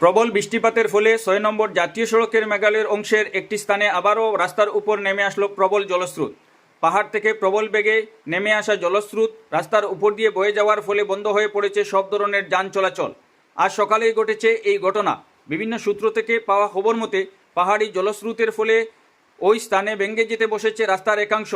প্রবল বৃষ্টিপাতের ফলে ছয় নম্বর জাতীয় সড়কের মেঘালয়ের অংশের একটি স্থানে আবারও রাস্তার উপর নেমে আসলো প্রবল জলস্রোত। পাহাড় থেকে প্রবল বেগে নেমে আসা জলস্রোত রাস্তার উপর দিয়ে বয়ে যাওয়ার ফলে বন্ধ হয়ে পড়েছে সব ধরনের যান চলাচল। আজ সকালেই ঘটেছে এই ঘটনা। বিভিন্ন সূত্র থেকে পাওয়া খবর মতে, পাহাড়ি জলস্রোতের ফলে ওই স্থানে ভেঙে যেতে বসেছে রাস্তার একাংশ।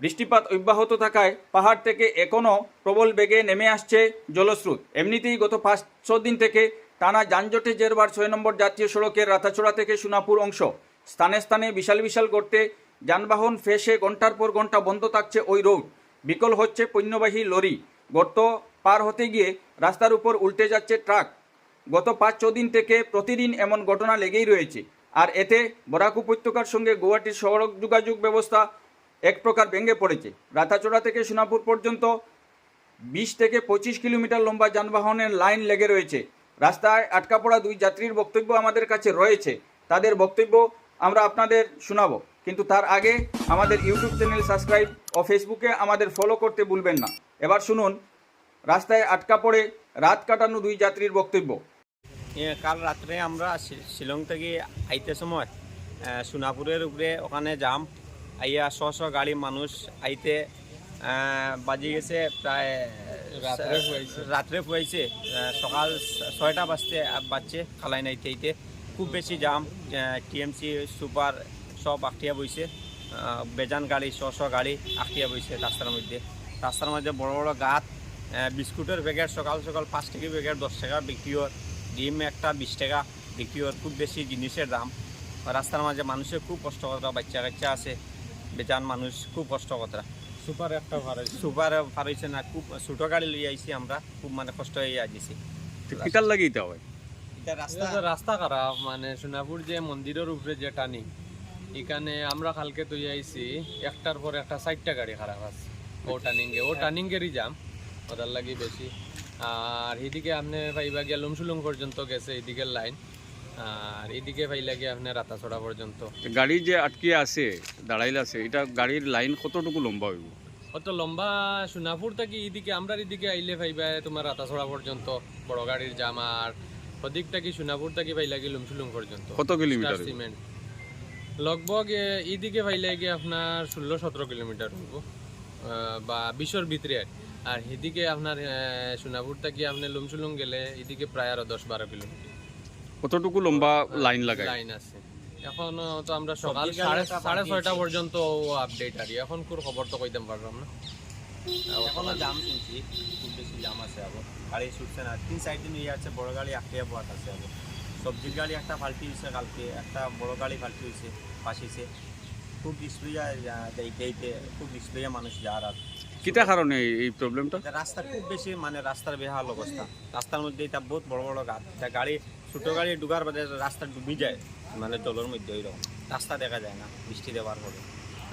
বৃষ্টিপাত অব্যাহত থাকায় পাহাড় থেকে এখনও প্রবল বেগে নেমে আসছে জলস্রোত। এমনিতেই গত পাঁচ ছ দিন থেকে টানা যানজটে জেরবার ছয় নম্বর জাতীয় সড়কের রাতাচড়া থেকে সোনাপুর অংশ। স্থানে স্থানে বিশাল বিশাল গর্তে যানবাহন ফেসে ঘণ্টার পর ঘণ্টা বন্ধ থাকছে ওই রোড। বিকল হচ্ছে পণ্যবাহী লরি। গর্ত পার হতে গিয়ে রাস্তার উপর উল্টে যাচ্ছে ট্রাক। গত পাঁচ, ছ দিন থেকে প্রতিদিন এমন ঘটনা লেগেই রয়েছে। আর এতে বরাক উপত্যকার সঙ্গে গুয়াহাটির সড়ক যোগাযোগ ব্যবস্থা এক প্রকার ভেঙে পড়েছে। রাতাচড়া থেকে সোনাপুর পর্যন্ত বিশ থেকে পঁচিশ কিলোমিটার লম্বা যানবাহনের লাইন লেগে রয়েছে। রাস্তায় আটকা পড়া দুই যাত্রীর বক্তব্য আমাদের কাছে রয়েছে। তাদের বক্তব্য আমরা আপনাদের শোনাবো। কিন্তু তার আগে আমাদের ইউটিউব চ্যানেল সাবস্ক্রাইব ও ফেসবুকে আমাদের ফলো করতে ভুলবেন না। এবার শুনুন, রাস্তায় আটকা পড়ে রাত কাটানো দুই যাত্রীর বক্তব্য। কাল রাত্রে আমরা শিলং থেকে আইতে সময় সোনাপুরের উপরে ওখানে যাম আইয়া শ শ গাড়ি মানুষ আইতে বাজি গেছে প্রায় রাত্রে ফুয়াইছে। সকাল ছয়টা বাজতে বাজছে খালাই নাইতে আইতে খুব বেশি জাম টিএমসি সুপার সব আখটিয়া বইছে। বেজান গাড়ি শ শ গাড়ি আখটিয়া বইছে রাস্তার মধ্যে। রাস্তার মধ্যে বড় বড় এ, বিস্কুটের প্যাকেট সকাল সকাল পাঁচ টাকা প্যাকেট দশ টাকা বিক্রি হয় ডিম একটা বিশ টাকা বিক্রি হয় খুব বেশি জিনিসের দাম। রাস্তার মাঝে মানুষের খুব কষ্ট কথা বাচ্চা কাচ্চা আছে বেচান মানুষ খুব কষ্ট কথা সুপার একটা ভাড়া সুপার পার হয়েছে না খুব ছোটো গাড়ি লই আইছি আমরা খুব মানে কষ্ট হয়ে আইছি। কিতার লাগিতে হয়? এটা রাস্তা রাস্তা খারাপ মানে সোনাপুর যে মন্দিরের উপরে যে টার্নিং এখানে আমরা কালকে তুই আইছি একটার পর একটা সাইডটা গাড়ি খারাপ আছে। ও টার্নিং এ ও টার্নিং এরই যাম ওটার লাগি বেশি। আর এদিকে আপনি পাইবা গিয়া লুমসুলুং পর্যন্ত গেছে এদিকে লাইন আর এদিকে পাইলা গিয়ে আপনি রাতাছড়া পর্যন্ত। গাড়ি যে আটকে আছে দাঁড়াইলে আছে এটা গাড়ির লাইন কতটুকু লম্বা হইব? অত লম্বা? সোনাপুর থেকে এদিকে আমরা এদিকে আইলে পাইবা তোমার রাতাছড়া পর্যন্ত বড় গাড়ির জাম আর ওদিক থেকে সোনাপুর থেকে পাইলা গিয়ে লুমসুলুং পর্যন্ত। কত কিলোমিটার সিমেন্ট লগভগ এ, এইদিকে পাইলে গিয়ে আপনার ষোলো সতেরো কিলোমিটার হইব বা বিশর ভিতরে আর। আর এদিকে আপনার সোনাপুর থেকে আপনি লুমসুলুং গেলে এদিকে প্রায় আরও দশ বারো কিলোমিটার। কতটুকু লম্বা লাইন লাগাই? লাইন আছে। এখন তো আমরা সকাল সবজি সাড়ে একটা সাড়ে। ছয়টা পর্যন্ত আপডেট আর এখন কোন খবর তো কইতাম পারলাম না। এখনও জাম শুনছি। খুব বেশি জাম আছে আবার। গাড়ি ছুটছে না। তিন সাইড দিন ইয়ে আছে বড় গাড়ি আখটিয়া পোয়াত আছে আবার সবজির গাড়ি একটা ফাল্টি হয়েছে কালকে। একটা বড় গাড়ি ফাল্টি হয়েছে ফাঁসিছে। খুব ডিসপ্লেয়া দেখতে খুব ডিসপ্লেয়া মানুষ যার আর। কিতা কারণে এই- প্রবলেমটা রাস্তা খুব বেশি মানে রাস্তার বেহাল অবস্থা। রাস্তার মধ্যে এটা বহুত বড় বড় গাছ। এটা গাড়ি ছোট গাড়ি ডুবার বাদে রাস্তা ডুবি যায় মানে জলের মধ্যে ওইরকম রাস্তা দেখা যায় না বৃষ্টি দেওয়ার পরে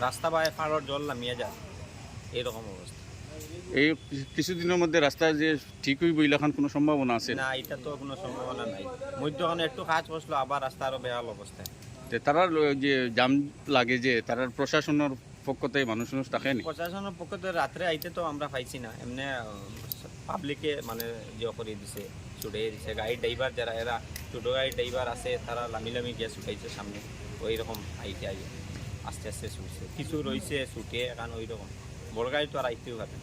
রাস্তা বা পাড়র জল নামিয়ে যায় এইরকম অবস্থা। এই কিছুদিনের মধ্যে রাস্তা যে ঠিক হইব ইলাখান কোনো সম্ভাবনা আছে? না এটা তো কোনো সম্ভাবনা নাই। মধ্যখানে একটু কাজ বসল আবার রাস্তা আরও বেহাল অবস্থায়। তারা যে জাম লাগে যে তারা প্রশাসনের পক্ষতে মানুষ মানুষ থাকে নি প্রশাসনের পক্ষ রাত্রে আইতে তো আমরা পাইছি না। এমনি পাবলিকে মানে ইয়ে করে দিছে ছুটে দিছে। গাড়ির ড্রাইভার যারা, এরা ছোটো গাড়ির ড্রাইভার আছে, তারা লামি লামি গিয়ে ছুটাইছে সামনে। ওই রকম আইতে আই আস্তে আস্তে ছুটছে। কিছু রয়েছে ছুটে এখন ওই রকম বড় গাড়ি তো আর আইতেও পারে।